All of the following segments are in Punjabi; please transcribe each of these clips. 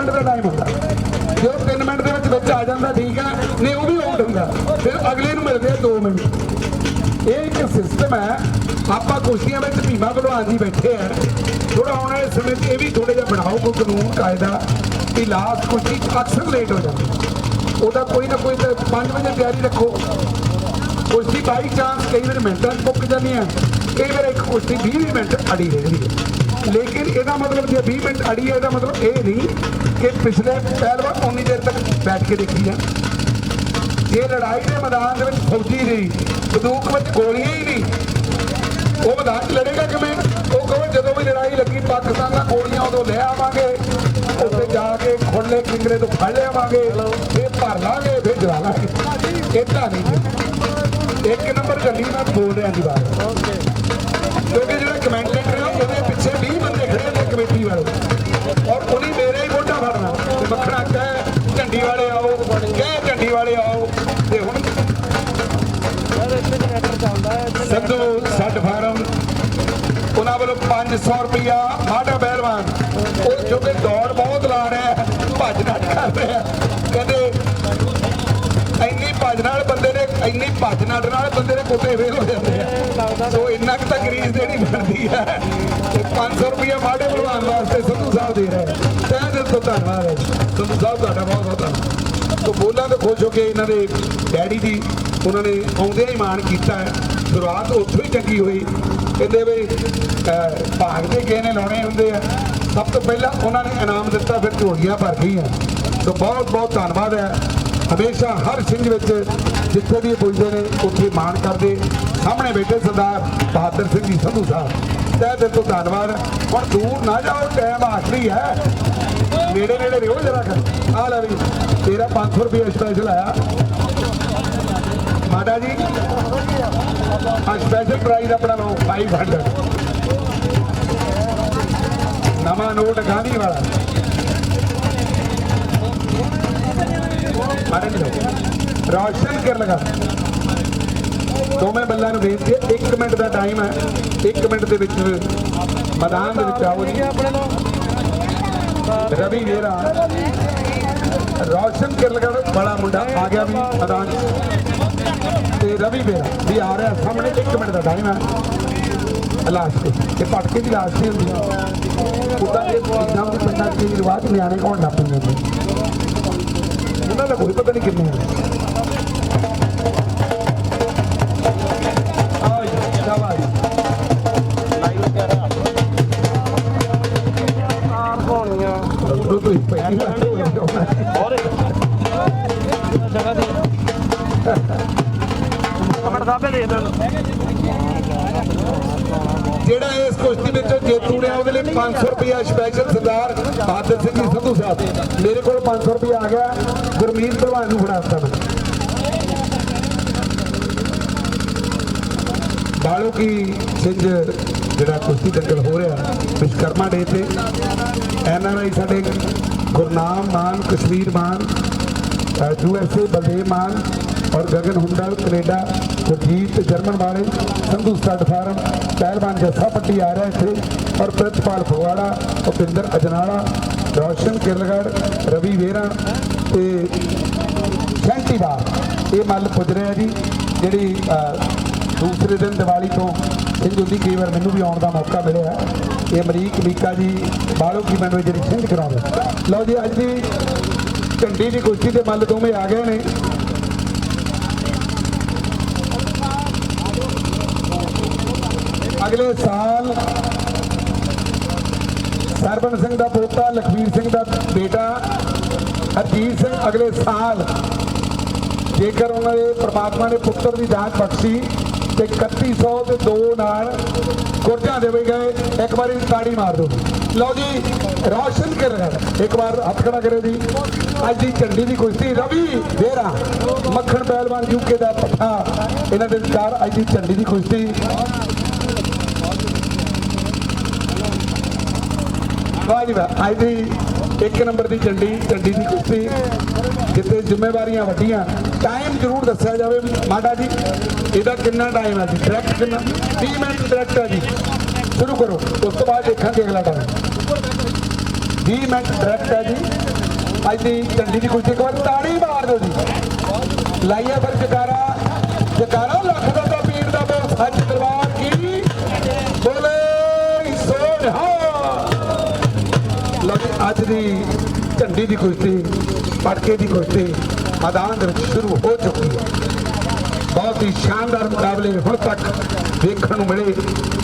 ਮਿੰਟ ਦਾ ਟਾਈਮ ਹੁੰਦਾ। ਜੋ 3 ਮਿੰਟ ਦੇ ਵਿੱਚ ਵਿੱਚ ਆ ਜਾਂਦਾ, ਠੀਕ ਹੈ? ਨਹੀਂ, ਉਹ ਵੀ ਆਊਟ ਹੁੰਦਾ। ਫਿਰ ਅਗਲੇ ਨੂੰ ਮਿਲਦੇ 2 ਮਿੰਟ। ਇਹ ਇੱਕ ਸਿਸਟਮ ਹੈ। ਆਪਾਂ ਕੁਸ਼ਤੀਆਂ ਵਿੱਚ ਭੀਮਾ ਭਲਵਾਨ ਜੀ ਬੈਠੇ ਆ। ਥੋੜਾ ਆਉਣ ਵਾਲੇ ਸਮੇਂ ਇਹ ਵੀ ਥੋੜਾ ਜਿਹਾ ਬਣਾਓ ਕੋਈ ਕਾਨੂੰਨ ਕਾਇਦਾ, ਕਿ ਲਾਸਟ ਕੁਸ਼ਤੀ 'ਚ ਅਕਸਰ ਲੇਟ ਹੋ ਜਾਂਦੀ ਉਹਦਾ ਕੋਈ ਨਾ ਕੋਈ ਤਾਂ 5 ਵਜੇ ਤਿਆਰੀ ਰੱਖੋ। ਕੁਸ਼ਤੀ ਬਾਈ ਚਾਂਸ ਕਈ ਵਾਰ ਮਿੰਟਾਂ 'ਚ ਜਾਂਦੀਆਂ। ਕਈ ਵਾਰ ਇੱਕ ਕੁਸ਼ਤੀ 20 ਮਿੰਟ ਅੜੀ ਰਹਿੰਦੀ ਹੈ। ਲੇਕਿਨ ਇਹਦਾ ਮਤਲਬ ਜੇ 20 ਮਿੰਟ ਅੜੀ ਹੈ, ਇਹਦਾ ਮਤਲਬ ਇਹ ਨਹੀਂ ਕਿ ਪਿਛਲੇ ਪਹਿਲਵਾਨ ਉਨੀ ਦੇਰ ਤੱਕ ਬੈਠ ਕੇ ਦੇਖੀ ਜਾਣ। ਇਹ ਲੜਾਈ ਦੇ ਮੈਦਾਨ ਦੇ ਵਿੱਚ ਫੌਜੀ ਨਹੀਂ, ਬੰਦੂਕ ਵਿੱਚ ਗੋਲੀਆਂ ਹੀ ਨਹੀਂ, ਉਹ ਮੈਦਾਨ 'ਚ ਲੜੇਗਾ ਕਿਵੇਂ? ਉਹ ਕਹੋ ਜਦੋਂ ਵੀ ਲੜਾਈ ਲੱਗੀ, ਪਾਕਿਸਤਾਨ ਨਾਲ ਗੋਲੀਆਂ ਉਦੋਂ ਲੈ ਆਵਾਂਗੇ, ਉੱਥੇ ਜਾ ਕੇ ਖੁੱਲੇ ਕਿੰਗਰੇ ਤੋਂ ਫੜ ਲਿਆਵਾਂਗੇ ਇਹ ਭਰ ਲਾਂਗੇ, ਫਿਰ ਜਲਾ ਲਾਂਗੇ। ਏਦਾਂ ਨਹੀਂ। ਇੱਕ ਨੰਬਰ ਗੱਡੀ ਨਾਲ ਬੋਲ ਰਿਹਾ ਦੀ ਬਾਤ ਕਿਉਂਕਿ ਰੁਪਇਆ ਮਾਡਾ ਪਹਿਲਵਾਨ ਉਹ ਜੋ ਦੌੜ ਬਹੁਤ ਲਾ ਰਿਹਾ ਹੈ, ਭੱਜ ਨੱਠ ਕਰ ਰਿਹਾ ਕਹਿੰਦੇ ਇੰਨੀ ਭੱਜ ਨਾਲ ਬੰਦੇ ਨੇ ਇੰਨੀ ਭੱਜ ਨੱਠ ਨਾਲ ਬੰਦੇ ਦੇ ਕੋਟੇ ਫੇਲ ਹੋ ਜਾਂਦੇ ਆ। ਸੋ ਇੰਨਾ ਕੁ ਤਾਂ ਗਰੀਸ ਦੇਣੀ ਬਣਦੀ ਹੈ। ਤੇ 500 ਰੁਪਇਆ ਮਾਡੇ ਪਹਿਲਵਾਨ ਵਾਸਤੇ ਸੰਧੂ ਸਾਹਿਬ ਦੇ ਰਹੇ। ਤਹਿ ਦਿਲ ਤੋਂ ਧੰਨਵਾਦ ਹੈ ਸੰਧੂ ਸਾਹਿਬ ਤੁਹਾਡਾ ਬਹੁਤ ਬਹੁਤ ਧੰਨਵਾਦ। ਖੁਸ਼ ਹੋ ਕੇ ਇਹਨਾਂ ਦੇ ਡੈਡੀ ਜੀ ਉਹਨਾਂ ਨੇ ਆਉਂਦਿਆਂ ਹੀ ਮਾਣ ਕੀਤਾ ਸ਼ੁਰੂਆਤ ਉੱਥੋਂ ਹੀ ਚੰਗੀ ਹੋਈ। ਕਹਿੰਦੇ ਵੀ ਅਹ, ਭਾਗ ਦੇ ਕਿਸੇ ਨੇ ਲਾਉਣੇ ਹੁੰਦੇ ਆ। ਸਭ ਤੋਂ ਪਹਿਲਾਂ ਉਹਨਾਂ ਨੇ ਇਨਾਮ ਦਿੱਤਾ ਫਿਰ ਝੋਲੀਆਂ ਭਰ ਗਈਆਂ। ਸੋ ਬਹੁਤ ਬਹੁਤ ਧੰਨਵਾਦ ਹੈ। ਹਮੇਸ਼ਾ ਹਰ ਸਿੰਘ ਵਿੱਚ ਜਿੱਥੇ ਵੀ ਇਹ ਪੁੱਜਦੇ ਨੇ ਉੱਥੇ ਮਾਣ ਕਰਦੇ। ਸਾਹਮਣੇ ਬੈਠੇ ਸਰਦਾਰ ਬਹਾਦਰ ਸਿੰਘ ਜੀ ਸੰਧੂ ਸਾਹਿਬ। ਤਹਿ ਦਿਲ ਤੋਂ ਧੰਨਵਾਦ। ਹੁਣ ਦੂਰ ਨਾ ਜਾਓ ਟਾਈਮ ਆਖਰੀ ਹੈ। ਨੇੜੇ ਨੇੜੇ ਰਿਓ ਜਰਾ ਕਰ ਆ ਲੈ ਵੀ। ਤੇਰਾ 500 ਰੁਪਏ ਸਪੈਸ਼ਲ ਆਇਆ। ਮਾਤਾ ਜੀ ਆ ਸਪੈਸ਼ਲ ਪ੍ਰਾਈਜ਼ ਆਪਣਾ ਲਓ 500 ਨਵਾਂ ਨੋਟ ਗਾਂਧੀ ਵਾਲਾ। ਮਾਤਾ ਜੀ, ਲਓ। ਰੌਸ਼ਨ ਕਰ ਲਗਾ। ਦੋਵੇਂ ਬੱਲਾਂ ਨੂੰ ਵੇਚ ਕੇ 1 ਮਿੰਟ ਦਾ ਟਾਈਮ ਹੈ। 1 ਮਿੰਟ ਦੇ ਵਿੱਚ ਮੈਦਾਨ ਦੇ ਵਿੱਚ ਆਓ ਜੀ। ਆਪਣੇ ਰਵੀ ਵੇਰਾ। ਰੌਸ਼ਨ ਕਿਰਲਗੜ ਬੜਾ ਮੁੰਡਾ ਆ ਗਿਆ ਵੀ ਮੈਦਾਨ। ਤੇ ਰਵੀ ਵੇਰਾ ਵੀ ਆ ਰਿਹਾ ਸਾਹਮਣੇ 1 ਮਿੰਟ ਦਾ ਟਾਈਮ ਹੈ। ਲਾਸਟ ਤੇ ਇਹ ਪਟਕੇ ਦੀ ਲਾਸਟ ਹੀ ਹੁੰਦੀ ਹੈ। ਉਦਾਂ ਇਹ ਚੀਜ਼ਾਂ ਦੇ ਪਿੰਡਾਂ 'ਚ ਰਿਵਾਜ ਨਿਆਣੇ ਕੋਲ ਲੱਗ ਪੈਂਦੇ ਨੇ? ਉਹਨਾਂ ਦਾ ਕੋਈ ਪਤਾ ਨਹੀਂ ਕਿੰਨੇ ਹੈ ਆਓ ਜੀ 500 ਰੁਪਇਆ ਸਪੈਸ਼ਲ ਸਰਦਾਰ ਬਹਾਦਰ ਸਿੰਘ ਜੀ ਸੰਧੂ ਸਾਹਿਬ। ਮੇਰੇ ਕੋਲ 500 ਰੁਪਇਆ ਆ ਗਿਆ। ਗੁਰਮੀਤ ਭਲਵਾਨ ਨੂੰ ਫੜਾ ਦਿੱਤਾ ਮੈਂ। ਕੀ ਸਿੰਘ ਜਿਹੜਾ ਕੁਸ਼ਤੀ ਦੰਗਲ ਹੋ ਰਿਹਾ ਵਿਸ਼ਕਰਮਾ ਡੇ ਤੇ। ਐਨ ਆਰ ਆਈ ਸਾਡੇ Gurnam Maan, Kashmir Maan U S A Baldev Maan ਔਰ ਗਗਨ ਹੁੰਡਲ, ਕੈਨੇਡਾ, ਗੁਰਜੀਤ ਜਰਮਨ ਵਾਲੇ, ਸੰਧੂ ਸਟੱਡ ਫਾਰਮ, ਪਹਿਲਵਾਨ ਜੱਸਾ ਪੱਟੀ ਆ ਰਿਹਾ ਇੱਥੇ। ਔਰ ਪ੍ਰਿਤਪਾਲ ਫਗਵਾੜਾ, ਭੁਪਿੰਦਰ ਅਜਨਾਲਾ, ਰੌਸ਼ਨ ਕਿਰਲਗੜ, ਰਵੀ ਵੇਰਾ ਤੇ ਸੈਂਟੀਵਾਰ ਇਹ ਮੱਲ ਪੁੱਜ ਰਿਹਾ ਜੀ, ਜਿਹੜੀ ਦੂਸਰੇ ਦਿਨ ਦੀਵਾਲੀ ਤੋਂ ਹਿੰਦੂ ਦੀ ਕਈ ਵਾਰ ਮੈਨੂੰ ਵੀ ਆਉਣ ਦਾ ਮੌਕਾ ਮਿਲਿਆ ਇਹ ਅਮਰੀਕ ਮੀਕਾ ਜੀ ਬਾਲੋ ਕੀ ਮੈਨੂੰ ਜਿਹੜੀ ਸਿੰਘ ਕਰਾਉਂਦੇ ਲਓ ਜੀ, ਅੱਜ ਦੀ ਝੰਡੀ ਦੀ ਕੁਸ਼ਤੀ ਦੇ ਮੱਲ ਦੋਵੇਂ ਆ ਗਏ ਨੇ। ਅਗਲੇ ਸਾਲ ਸਰਬਨ ਸਿੰਘ ਦਾ ਪੋਤਾ ਲਖਵੀਰ ਸਿੰਘ ਦਾ ਬੇਟਾ, ਹਰਜੀਤ ਸਿੰਘ ਅਗਲੇ ਸਾਲ ਜੇਕਰ ਉਹਨਾਂ ਦੇ ਪ੍ਰਮਾਤਮਾ ਨੇ ਪੁੱਤਰ ਦੀ ਦਾਤ ਬਖਸ਼ੀ ਤੇ 3100 ਤੇ 2 ਨਾਲ ਗੁਰਜਾਂ ਦੇਵੇ ਗਏ, ਇੱਕ ਵਾਰੀ ਤਾੜੀ ਮਾਰ ਦਿਓ। ਲਓ ਜੀ, ਰੌਸ਼ਨ ਕਰ ਰਿਹਾ ਇੱਕ ਵਾਰ ਹੱਥ ਖੜਾ ਕਰੇ ਜੀ। ਅੱਜ ਦੀ ਝੰਡੀ ਦੀ ਕੁਸ਼ਤੀ ਰਵੀ ਵੇਰਾ ਮੱਖਣ ਪਹਿਲਵਾਨ ਯੂਕੇ ਦਾ ਪੱਠਾ। ਇਹਨਾਂ ਦੇ ਵਿਚਾਰ ਅੱਜ ਦੀ ਝੰਡੀ ਦੀ ਕੁਸ਼ਤੀ ਵਾਹ ਜੀ ਵਾਹ ਅੱਜ ਦੀ ਇੱਕ ਨੰਬਰ ਦੀ ਝੰਡੀ ਝੰਡੀ ਦੀ ਕੁਸ਼ਤੀ ਜਿੱਤੇ ਜ਼ਿੰਮੇਵਾਰੀਆਂ ਵੱਡੀਆਂ। ਟਾਈਮ ਜ਼ਰੂਰ ਦੱਸਿਆ ਜਾਵੇ ਵੀ ਮਾਡਾ ਜੀ। ਇਹਦਾ ਕਿੰਨਾ ਟਾਈਮ ਹੈ ਜੀ? ਡਾਇਰੈਕਟ ਕਿੰਨਾ? 30 ਮਿੰਟ ਡਾਇਰੈਕਟ ਹੈ ਜੀ। ਸ਼ੁਰੂ ਕਰੋ। ਉਸ ਤੋਂ ਬਾਅਦ ਦੇਖਾਂਗੇ ਅਗਲਾ ਟਾਈਮ 20 ਮਿੰਟ ਡਾਇਰੈਕਟ ਹੈ ਜੀ। ਅੱਜ ਦੀ ਝੰਡੀ ਦੀ ਕੁਸ਼ਤੀ ਇੱਕ ਵਾਰ ਤਾੜੀ ਮਾਰ ਦਿਓ ਜੀ। ਲਾਈਏ ਫਿਰ ਜਕਾਰਾ। ਜਕਾਰਾ। ਦੀ ਝੰਡੀ ਦੀ ਕੁਸ਼ਤੀ, ਪਟਕੇ ਦੀ ਕੁਸ਼ਤੀ ਮੈਦਾਨ ਦੇ ਵਿੱਚ ਸ਼ੁਰੂ ਹੋ ਚੁੱਕੀ ਹੈ। ਬਹੁਤ ਹੀ ਸ਼ਾਨਦਾਰ ਮੁਕਾਬਲੇ ਹੁਣ ਤੱਕ ਵੇਖਣ ਨੂੰ ਮਿਲੇ,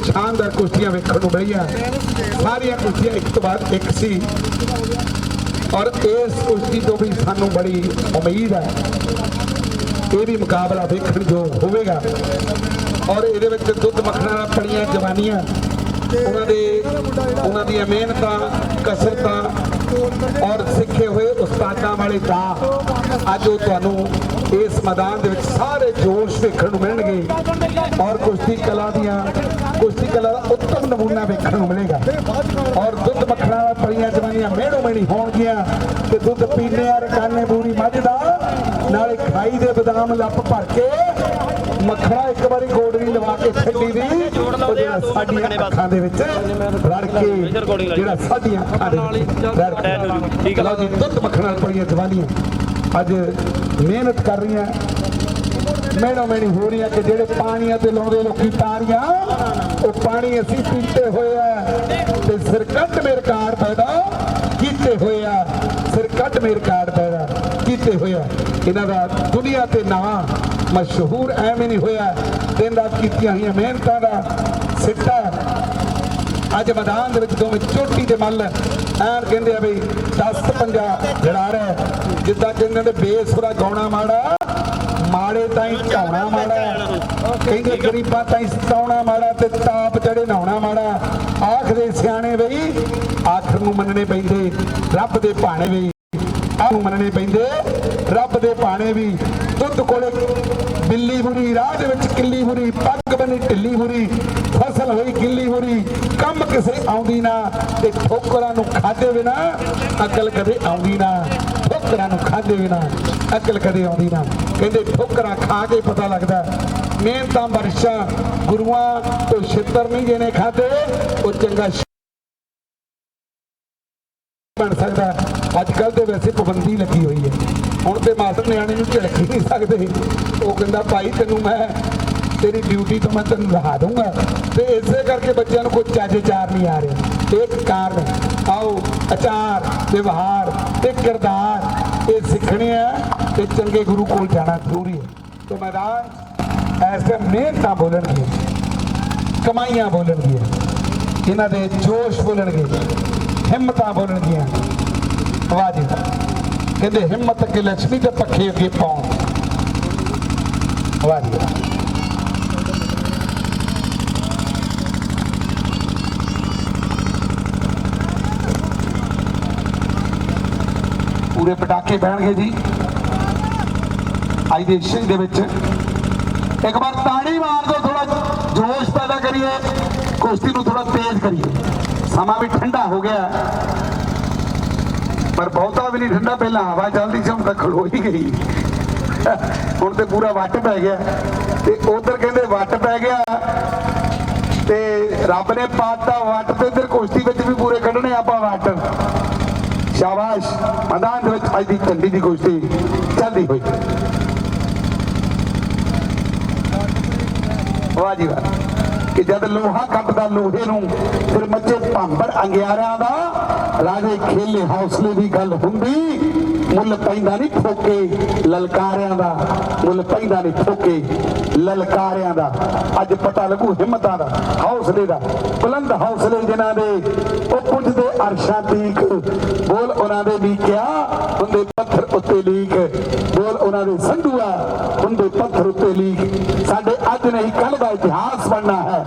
ਸ਼ਾਨਦਾਰ ਕੁਸ਼ਤੀਆਂ ਵੇਖਣ ਨੂੰ ਮਿਲੀਆਂ। ਸਾਰੀਆਂ ਕੁਸ਼ਤੀਆਂ ਇੱਕ ਤੋਂ ਬਾਅਦ ਇੱਕ ਸੀ। ਔਰ ਇਸ ਕੁਸ਼ਤੀ ਤੋਂ ਵੀ ਸਾਨੂੰ ਬੜੀ ਉਮੀਦ ਹੈ। ਇਹ ਵੀ ਮੁਕਾਬਲਾ ਵੇਖਣ ਜੋ ਹੋਵੇਗਾ। ਔਰ ਇਹਦੇ ਵਿੱਚ ਦੁੱਧ ਮੱਖਣਾ ਨਾਲ ਜਵਾਨੀਆਂ, ਉਹਨਾਂ ਦੇ ਉਹਨਾਂ ਦੀਆਂ ਮਿਹਨਤਾਂ, ਕਸਰਤਾਂ ਔਰ ਸਿੱਖੇ ਹੋਏ ਉਸਤਾਦਾਂ ਵਾਲੇ ਦਾ ਅੱਜ ਉਹ ਤੁਹਾਨੂੰ ਇਸ ਮੈਦਾਨ ਦੇ ਵਿੱਚ ਸਾਰੇ ਜੋਸ਼ ਵੇਖਣ ਨੂੰ ਮਿਲਣਗੇ ਔਰ ਕੁਸ਼ਤੀ ਕਲਾ ਦੀਆਂ ਕੁਸ਼ਤੀ ਕਲਾ ਦਾ ਉੱਤਮ ਨਮੂਨਾ ਵੇਖਣ ਨੂੰ ਮਿਲੇਗਾ ਔਰ ਦੁੱਧ ਮੱਖਣਾ ਨਾਲ ਪੜੀਆਂ ਜਵਾਨੀਆਂ ਮਿਹਣੋ ਮਿਹਣੀ ਹੋਣਗੀਆਂ ਤੇ ਦੁੱਧ ਪੀਣੇ ਆ ਰਕਾਨੇ ਬੂਰੀ ਮੱਝ ਦਾ ਨਾਲੇ ਖਾਈ ਦੇ ਬਦਾਮ ਲੱਪ ਭਰ ਕੇ ਮੱਖਣਾ ਇੱਕ ਵਾਰੀ ਗੋਡਰੀ ਲਵਾ ਕੇ ਛੱਡੀ ਦੀ ਸਾਡੀਆਂ ਅੱਖਾਂ ਦੇ ਵਿੱਚ ਰੜ ਕੇ ਜਿਹੜਾ ਸਾਡੀਆਂ ਅੱਖਾਂ ਦੇ ਵਿੱਚ ਠੀਕ ਹੈ। ਜੀ ਦੁੱਧ ਮੱਖਣਾ ਪੜੀਆਂ ਜਵਾਨੀਆਂ ਅੱਜ ਮਿਹਨਤ ਕਰ ਰਹੀਆਂ ਮੈਨੋ ਮੈਨੀ ਹੋ ਰਹੀਆਂ ਕਿ ਜਿਹੜੇ ਪਾਣੀਆਂ ਤੇ ਲਾਉਂਦੇ ਲੋਕੀ ਤਾਰੀਆਂ ਉਹ ਪਾਣੀ ਅਸੀਂ ਪੀਤੇ ਹੋਏ ਆ। ਤੇ ਸਿਰਕੱਟ ਮੇਰੇ ਕਾਰ ਪੈਦਾ ਕੀਤੇ ਹੋਏ ਆ। ਸਿਰਕੱਟ ਮੇਰੇ ਕਾਰ ਪੈਦਾ ਕੀਤੇ ਹੋਏ ਆ। ਇਹਨਾਂ ਦਾ ਦੁਨੀਆ ਤੇ ਨਾਂ ਮਸ਼ਹੂਰ ਐਵੇਂ ਨਹੀਂ ਹੋਇਆ। ਦਿਨ ਰਾਤ ਕੀਤੀਆਂ ਹੋਈਆਂ ਮਿਹਨਤਾਂ ਦਾ ਸਿੱਟਾ। ਅੱਜ ਮੈਦਾਨ ਦੇ ਵਿੱਚ ਦੋਵੇਂ ਚੋਟੀ ਦੇ ਮੱਲ ਐਨ ਕਹਿੰਦੇ ਆ ਬਈ 10 ਪੰਜਾ ਜੜਾ ਰਿਹਾ ਜਿੱਦਾਂ ਇਹਨਾਂ ਦੇ ਬੇਸੁਰਾ ਗਾਉਣਾ ਮਾੜਾ। ਮਾੜੇ ਤਾਂ ਹੀ ਮਾੜਾ, ਕਹਿੰਦੇ ਗਰੀਬਾਂ ਤਾਂ ਸਤਾਉਣਾ ਮਾੜਾ ਤੇ ਤਾਪ ਚੜੇ ਨਹਾਉਣਾ ਮਾੜਾ। ਆਖਦੇ ਸਿਆਣੇ ਬਈ, ਆਖਰ ਨੂੰ ਮੰਨਣੇ ਪੈਂਦੇ, ਰੱਬ ਦੇ ਭਾਣੇ ਵੀ। ਆਹ ਨੂੰ ਮੰਨਣੇ ਪੈਂਦੇ, ਰੱਬ ਦੇ ਭਾਣੇ ਵੀ। ਦੁੱਧ ਕੋਲੇ ਬਿੱਲੀ ਬੁਰੀ, ਰਾਹ ਦੇ ਵਿੱਚ ਕਿੱਲੀ ਬੁਰੀ, ਪੱਗ ਬਣੀ ਢਿੱਲੀ ਬੁਰੀ, ਫਸਲ ਹੋਈ ਗਿੱਲੀ ਬੁਰੀ, ਕੰਮ ਕਿਸੇ ਆਉਂਦੀ ਨਾ, ਤੇ ਠੋਕਰਾਂ ਨੂੰ ਖਾਦੇ ਬਿਨਾ ਅਕਲ ਕਦੇ ਆਉਂਦੀ ਨਾ, ਠੋਕਰਾਂ ਨੂੰ ਖਾਦੇ ਬਿਨਾ। ਅਕਲ ਕਦੇ ਆਉਂਦੀ ਨਾ। ਕਹਿੰਦੇ ਠੋਕਰਾਂ ਖਾ ਕੇ ਪਤਾ ਲੱਗਦਾ। ਮਿਹਨਤਾਂ ਵਰਸ਼ਾਂ ਗੁਰੂਆਂ ਤੋਂ ਛਿੱਤਰ ਨਹੀਂ ਜਿਹਨੇ ਖਾਦੇ ਉਹ ਚੰਗਾ ਬਣ ਸਕਦਾ। ਅੱਜ ਕੱਲ ਦੇ ਵੈਸੇ ਪਾਬੰਦੀ ਲੱਗੀ ਹੋਈ ਹੈ। ਹੁਣ ਤੇ ਮਾਸਟਰ ਨਿਆਣੇ ਨੂੰ ਝਿੜਕ ਨਹੀਂ ਸਕਦੇ। ਉਹ ਕਹਿੰਦਾ, ਭਾਈ ਤੈਨੂੰ ਮੈਂ, ਤੇਰੀ ਡਿਊਟੀ ਤੋਂ ਮੈਂ ਤੈਨੂੰ ਲਹਾ ਦੂੰਗਾ ਤੇ ਇਸੇ ਕਰਕੇ ਬੱਚਿਆਂ ਨੂੰ ਕੋਈ ਚੱਜ ਚਾਰ ਨਹੀਂ ਆ ਰਿਹਾ। ਇੱਕ ਕਾਰਨ, ਆਓ, ਅਚਾਰ, ਵਿਵਹਾਰ ਤੇ ਕਿਰਦਾਰ। ਇਹ ਸਿੱਖਣੇ ਆ ਤੇ ਚੰਗੇ ਗੁਰੂ ਕੋਲ ਜਾਣਾ ਜ਼ਰੂਰੀ ਹੈ। ਤੇ ਮੈਦਾਨ, ਐਸੇ ਮਿਹਨਤਾਂ ਬੋਲਣਗੇ, ਕਮਾਈਆਂ ਬੋਲਣਗੀਆਂ, ਇਹਨਾਂ ਦੇ ਜੋਸ਼ ਬੋਲਣਗੇ, ਹਿੰਮਤਾਂ ਬੋਲਣਗੀਆਂ। ਵਾਹ ਕਹਿੰਦੇ ਹਿੰਮਤ ਕੇ ਲక్ష్ਮੀ ਦੇ ਪੱਖੇ ਅੱਗੇ ਪਾਉਣ। ਆਵਾਜ਼ ਪੂਰੇ ਪਟਾਕੇ ਪੂਰੇ ਪਟਾਕੇ ਬਹਿਣਗੇ ਜੀ। ਅੱਜ ਦੇ ਸਿੰਘ ਦੇ ਵਿੱਚ। ਇੱਕ ਵਾਰ ਤਾੜੀ ਮਾਰ ਦਿਓ ਥੋੜਾ ਜੋਸ਼ ਪੈਦਾ ਕਰੀਏ। ਕੁਸ਼ਤੀ ਨੂੰ ਥੋੜਾ ਤੇਜ਼ ਕਰੀਏ। ਸਮਾਂ ਵੀ ਠੰਡਾ ਹੋ ਗਿਆ। ਪਰ ਬਹੁਤਾ ਵੀ ਨਹੀਂ ਠੰਡਾ। ਪਹਿਲਾਂ ਹਵਾ ਚੱਲਦੀ ਸੀ, ਹੁਣ ਤਾਂ ਖੜੋ ਹੀ ਗਈ। ਹੁਣ ਤੇ ਪੂਰਾ ਵੱਟ ਪੈ ਗਿਆ। ਤੇ ਉਧਰ ਕਹਿੰਦੇ ਵੱਟ ਪੈ ਗਿਆ। ਤੇ ਰੱਬ ਨੇ ਪਾਤਾ ਵੱਟ ਤੇ ਇਧਰ ਕੁਸ਼ਤੀ ਵਿੱਚ ਵੀ ਪੂਰੇ ਕੱਢਣੇ ਆਪਾਂ ਵੱਟ। ਸ਼ਾਬਾਸ਼ ਮੈਦਾਨ ਦੇ ਵਿੱਚ ਅੱਜ ਦੀ ਝੰਡੀ ਦੀ ਕੁਸ਼ਤੀ ਚੱਲਦੀ ਹੋਈ ਵਾਹ ਜੀ ਵਾਹ ਕਿ ਜਦ ਲੋਹਾ ਕੱਟਦਾ ਲੋਹੇ ਨੂੰ ਫਿਰ ਮੱਚੇ ਭਾਂਬੜ ਅੰਗਿਆਰਿਆਂ ਦਾ ਰਾਜੇ ਖੇਲੇ ਹੌਸਲੇ ਦੀ ਗੱਲ ਹੁੰਦੀ ਮੁੱਲ ਪੈਂਦਾ ਨਹੀਂ ਠੋਕੇ ਲਲਕਾਰਿਆਂ ਦਾ, ਮੁੱਲ ਪੈਂਦਾ ਨਹੀਂ ਠੋਕੇ ਲਲਕਾਰਿਆਂ ਦਾ। ਅੱਜ ਪਤਾ ਲੱਗੂ ਹਿੰਮਤਾਂ ਦਾ, ਹੌਸਲੇ ਦਾ, ਬੁਲੰਦ ਹੌਸਲੇ ਜਿਨ੍ਹਾਂ ਦੇ। ਉਹ ਪੁੱਜਦੇ ਅਰਸ਼ਾਂ ਤੀਕ। ਬੋਲ ਉਹਨਾਂ ਦੇ ਵੀ ਲੀਕਿਆ ਹੁੰਦੇ ਪੱਥਰ ਉੱਤੇ ਲੀਕ ਬੋਲ ਉਹਨਾਂ ਦੇ ਸੰਧੂਆ ਹੁੰਦੇ ਪੱਥਰ ਉੱਤੇ ਲੀਕ ਸਾਡੇ ਅੱਜ ਨਹੀਂ ਕੱਲ ਦਾ ਇਤਿਹਾਸ ਬਣਨਾ ਹੈ।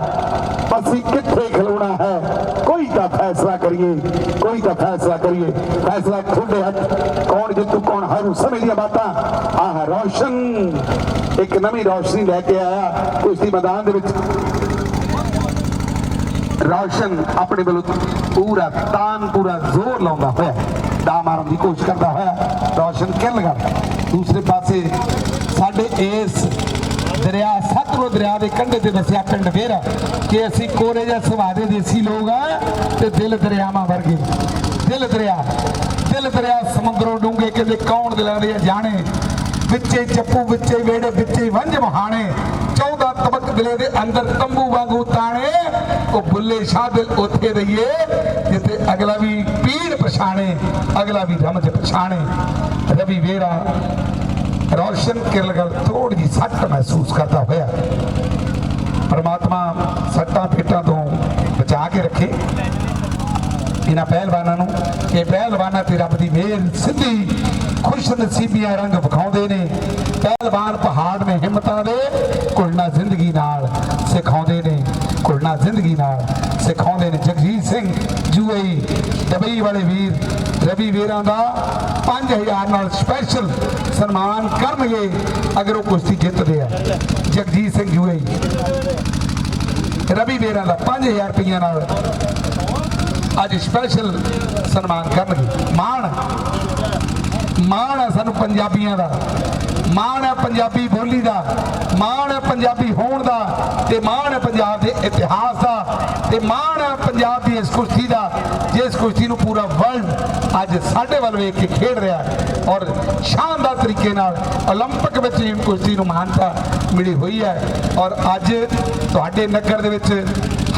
ਅਸੀਂ ਕਿੱਥੇ ਖਲੋਣਾ ਹੈ? ਕੋਈ ਤਾਂ ਫੈਸਲਾ ਕਰੀਏ, ਕੋਈ ਤਾਂ ਫੈਸਲਾ ਕਰੀਏ। ਫੈਸਲਾ ਤੁਹਾਡੇ ਹੱਥ। ਕੌਣ ਜਿੱਤੂ, ਕੌਣ ਹਾਰੂ ਸਮਝ ਦੀਆਂ ਬਾਤਾਂ। ਆਹ ਰੌਸ਼ਨ। ਇੱਕ ਨਵੀਂ ਰੌਸ਼ਨੀ ਲੈ ਕੇ ਆਇਆ ਕੁਸ਼ਤੀ ਮੈਦਾਨ ਦੇ ਵਿੱਚ। ਰੌਸ਼ਨ ਆਪਣੇ ਵੱਲੋਂ ਪੂਰਾ ਤਾਨ ਪੂਰਾ ਜ਼ੋਰ ਲਾਉਂਦਾ ਹੋਇਆ। ਦਾ ਮਾਰਨ ਦੀ ਕੋਸ਼ਿਸ਼ ਕਰਦਾ ਹੋਇਆ, ਰੌਸ਼ਨ ਕਿੱਲ ਕਰ ਦੂਸਰੇ ਪਾਸੇ ਸਾਡੇ ਇਸ ਦਰਿਆ, ਸਤਲੁਜ ਦਰਿਆ ਦੇ ਕੰਢੇ ਤੇ ਵਸਿਆ ਪਿੰਡ ਫੇਰ, ਕਿ ਅਸੀਂ ਕੋਰੇ ਜਾਂ ਸੁਭਾਅ ਦੇ ਦੇਸੀ ਲੋਕ ਆ ਤੇ ਦਿਲ ਦਰਿਆਵਾਂ ਵਰਗੇ। ਦਿਲ ਦਰਿਆ ਦਿਲ ਦਰਿਆ ਸਮੁੰਦਰੋਂ ਡੂੰਘੇ ਕਿਤੇ ਕੌਣ ਦਿਲਾਂ ਦੇ ਜਾਣੇ ਵਿੱਚੇ ਚੱਪੂ, ਵਿੱਚੇ ਵੇੜੇ, ਵਿੱਚੇ ਵੰਝ ਮਹਾਣੇ। 14 ਤਬਕ ਦਿਲੇ ਦੇ ਅੰਦਰ ਤੰਬੂ ਵਾਂਗੂ ਤਾਣੇ, ਉਹ ਬੁੱਲੇ ਸ਼ਾਹ ਦਿਲ ਉੱਥੇ ਰਹੀਏ, ਜਿੱਥੇ ਅਗਲਾ ਵੀ ਪੀੜ ਪਛਾਣੇ, ਅਗਲਾ ਵੀ ਰਮਜ ਪਛਾਣੇ। ਰਵੀ ਵੇਰਾ, ਰੌਸ਼ਨ ਕਿਰਲਗਲ ਥੋੜੀ ਜਿਹੀ ਸੱਟ ਮਹਿਸੂਸ ਕਰਦਾ ਹੋਇਆ। ਪਰਮਾਤਮਾ ਸੱਟਾਂ ਪੇਟਾਂ ਤੋਂ ਬਚਾ ਕੇ ਰੱਖੇ। ਇਹਨਾਂ ਪਹਿਲਵਾਨਾਂ ਨੂੰ, ਇਹ ਪਹਿਲਵਾਨਾਂ ਤੇ ਰੱਬ ਦੀ ਮਿਹਰ ਸਿੱਧੀ ਖੁਸ਼ ਨਸੀਬੀਆਂ ਰੰਗ ਵਿਖਾਉਂਦੇ ਨੇ। ਪਹਿਲਵਾਨ ਪਹਾੜ ਨੇ ਹਿੰਮਤਾਂ ਦੇ ਕੁਲਣਾ ਜ਼ਿੰਦਗੀ ਨਾਲ ਸਿਖਾਉਂਦੇ ਨੇ। ਕੁਲਣਾ ਜ਼ਿੰਦਗੀ ਨਾਲ ਸਿਖਾਉਂਦੇ ਨੇ। ਜਗਜੀਤ ਸਿੰਘ ਜੂਈ ਦਬਈ ਵਾਲੇ ਵੀਰ ਰਵੀ ਵੀਰਾਂ ਦਾ 5000 ਨਾਲ ਸਪੈਸ਼ਲ ਸਨਮਾਨ ਕਰਨਗੇ ਅਗਰ ਉਹ ਕੁਸ਼ਤੀ ਜਿੱਤਦੇ ਆ। ਜਗਜੀਤ ਸਿੰਘ ਜੂਈ ਰਵੀ ਵੀਰਾਂ ਦਾ 5000 ਰੁਪਈਆ ਨਾਲ ਅੱਜ ਸਪੈਸ਼ਲ ਸਨਮਾਨ ਕਰਨਗੇ। ਮਾਣ ਮਾਣ ਹੈ ਸਾਨੂੰ ਪੰਜਾਬੀਆਂ ਦਾ ਮਾਣ ਹੈ ਪੰਜਾਬੀ ਬੋਲੀ ਦਾ ਮਾਣ ਹੈ ਪੰਜਾਬੀ ਹੋਣ ਦਾ ਤੇ ਮਾਣ ਹੈ ਪੰਜਾਬ ਦੇ ਇਤਿਹਾਸ ਦਾ ਤੇ ਮਾਣ ਹੈ ਪੰਜਾਬ ਦੀ ਇਸ ਕੁਸ਼ਤੀ ਦਾ ਜਿਸ ਕੁਸ਼ਤੀ ਨੂੰ ਪੂਰਾ ਵਰਲਡ ਅੱਜ ਸਾਡੇ ਵੱਲ ਵੇਖ ਕੇ ਖੇਡ ਰਿਹਾ ਹੈ ਔਰ ਸ਼ਾਨਦਾਰ ਤਰੀਕੇ ਨਾਲ 올림픽 ਵਿੱਚ ਇਹ ਕੁਸ਼ਤੀ ਨੂੰ ਮਾਨਤਾ ਮਿਲੀ ਹੋਈ ਹੈ ਔਰ ਅੱਜ ਤੁਹਾਡੇ ਨਗਰ ਦੇ ਵਿੱਚ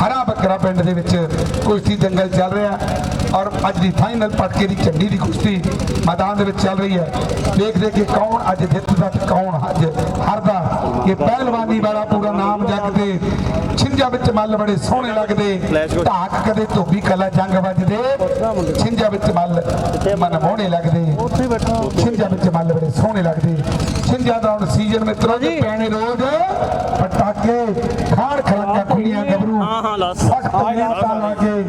ਹਰਾ ਬੱਕਰਾ ਪਿੰਡ ਦੇ ਵਿੱਚ ਕੁਸ਼ਤੀ ਦੰਗਲ ਚੱਲ ਰਿਹਾ ਔਰ ਅੱਜ ਦੀ ਫਾਈਨਲ ਪਟਕੇ ਦੀ ਝੰਡੀ ਦੀ ਕੁਸ਼ਤੀ ਮੈਦਾਨ ਦੇ ਵਿੱਚ ਚੱਲ ਰਹੀ ਹੈ। ਦੇਖਦੇ ਕਿ ਕੌਣ ਅੱਜ ਜਿੱਤਦਾ ਤੇ ਕੌਣ ਅੱਜ ਹਾਰਦਾ। ਇਹ ਪਹਿਲਵਾਨੀ ਵਾਲਾ ਪੂਰਾ ਨਾਮ ਜਗਦੇ ਛਿੰਝਾਂ ਵਿੱਚ ਮੱਲ ਬੜੇ ਸੋਹਣੇ ਲੱਗਦੇ। ਢਾਕ ਕਦੇ ਧੋਬੀ ਕਲਾ ਜੰਗ ਵੱਜਦੇ। ਛਿੰਝਾਂ ਵਿੱਚ ਮੱਲ ਮਨ ਮੋਹਣੇ ਲੱਗਦੇ। ਉੱਥੇ ਹੀ ਬੈਠਾ ਛਿੰਝਾਂ ਵਿੱਚ ਮੱਲ ਬੜੇ ਸੋਹਣੇ ਲੱਗਦੇ। ਛਿੰਝਾਂ ਦਾ ਹੁਣ ਸੀਜ਼ਨ ਮਿੱਤਰੋ ਜੀ ਪੈਣੇ ਰੋਜ਼ ਪਟਾਕੇ ਖਾੜ ਖੜੰਗਾ ਖੁੱਲੀਆਂ ਗੱਭਰੂ। ਹਾਂ, ਹਾਂ, ਲਾਸ। ਸਖਤ ਮਿਹਨਤਾਂ ਲਾ ਕੇ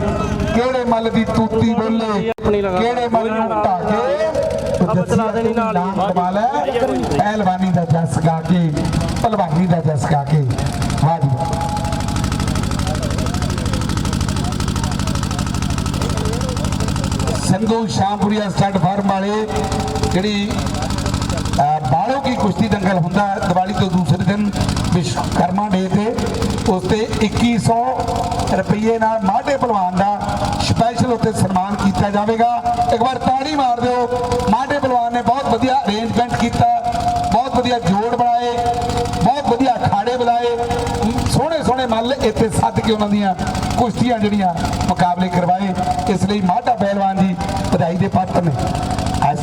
ਕਿਹੜੇ ਮੱਲ ਦੀ ਤੂਤੀ ਬੋਲੇ? ਆਪਣੀ ਲਗਾ। ਕਿਹੜੇ ਮੱਲ ਨੂੰ ਢਾਕੇ ਆਪਾਂ ਚਲਾ ਦੇਣੀ ਨਾਲ ਹੀ। ਕਮਾਲ ਹੈ। ਪਹਿਲਵਾਨੀ ਦਾ ਜਸ ਗਾ ਕੇ ਪਹਿਲਵਾਨੀ ਦਾ ਜਸ ਗਾ ਕੇ। ਵਾਹ ਜੀ। ਵਾਹ। ਸੰਧੂ ਸ਼ਾਮਪੁਰੀਆ ਸਟੱਡ ਫਾਰਮ ਵਾਲੇ ਜਿਹੜੀ ਬਾਲੋਂ ਕੀ ਕੁਸ਼ਤੀ ਦੰਗਲ ਹੁੰਦਾ ਦੀਵਾਲੀ ਤੋਂ ਦੂਸਰੇ ਦਿਨ ਵਿਸ਼ਵਕਰਮਾ ਡੇ ਤੇ ਉਸ ਤੇ 2100 ਰੁਪਏ ਨਾਲ ਮਾਢੇ ਪਹਿਲਵਾਨ ਦਾ ਸਪੈਸ਼ਲ ਉੱਤੇ ਸਨਮਾਨ ਕੀਤਾ ਜਾਵੇਗਾ। ਇੱਕ ਵਾਰ ਤਾੜੀ ਮਾਰ ਦਿਓ। ਮਾਢੇ ਪਹਿਲਵਾਨ ਨੇ ਬਹੁਤ ਵਧੀਆ ਅਰੇਂਜਮੈਂਟ ਕੀਤਾ। ਬਹੁਤ ਵਧੀਆ ਜੋੜ ਬਣਾਏ। ਬਹੁਤ ਵਧੀਆ ਅਖਾੜੇ ਬੁਲਾਏ। ਸੋਹਣੇ ਸੋਹਣੇ ਮੱਲ ਇੱਥੇ ਸੱਦ ਕੇ ਉਹਨਾਂ ਦੀਆਂ ਕੁਸ਼ਤੀਆਂ ਜਿਹੜੀਆਂ ਮੁਕਾਬਲੇ ਕਰਵਾਏ। ਇਸ ਲਈ ਮਾਢਾ ਪਹਿਲਵਾਨ ਜੀ ਵਧਾਈ ਦੇ ਪਾਤਰ ਨੇ।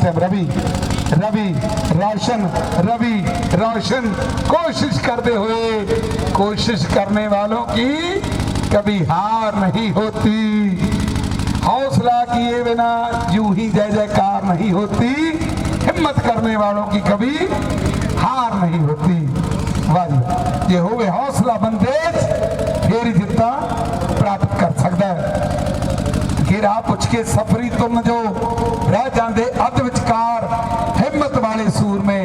आज से हम रवि रवि रोशन रवि रोशन कोशिश करते हुए कोशिश करने वालों की कभी हार नहीं होती हौसला किए बिना यूं ही जय जयकार नहीं होती हिम्मत करने वालों की कभी हार नहीं होती वाह जी वाह। ये होवे हौसला बंदेज फिर ही जितना प्राप्त कर सकता है ਕਿ ਰਾਹ ਪੁੱਛ ਕੇ ਸਫਰੀ ਤੁਮ ਜਾਂਦੇ ਅੱਧ ਵਿਚਕਾਰ ਹਿੰਮਤ ਵਾਲੇ ਸੂਰਮੇ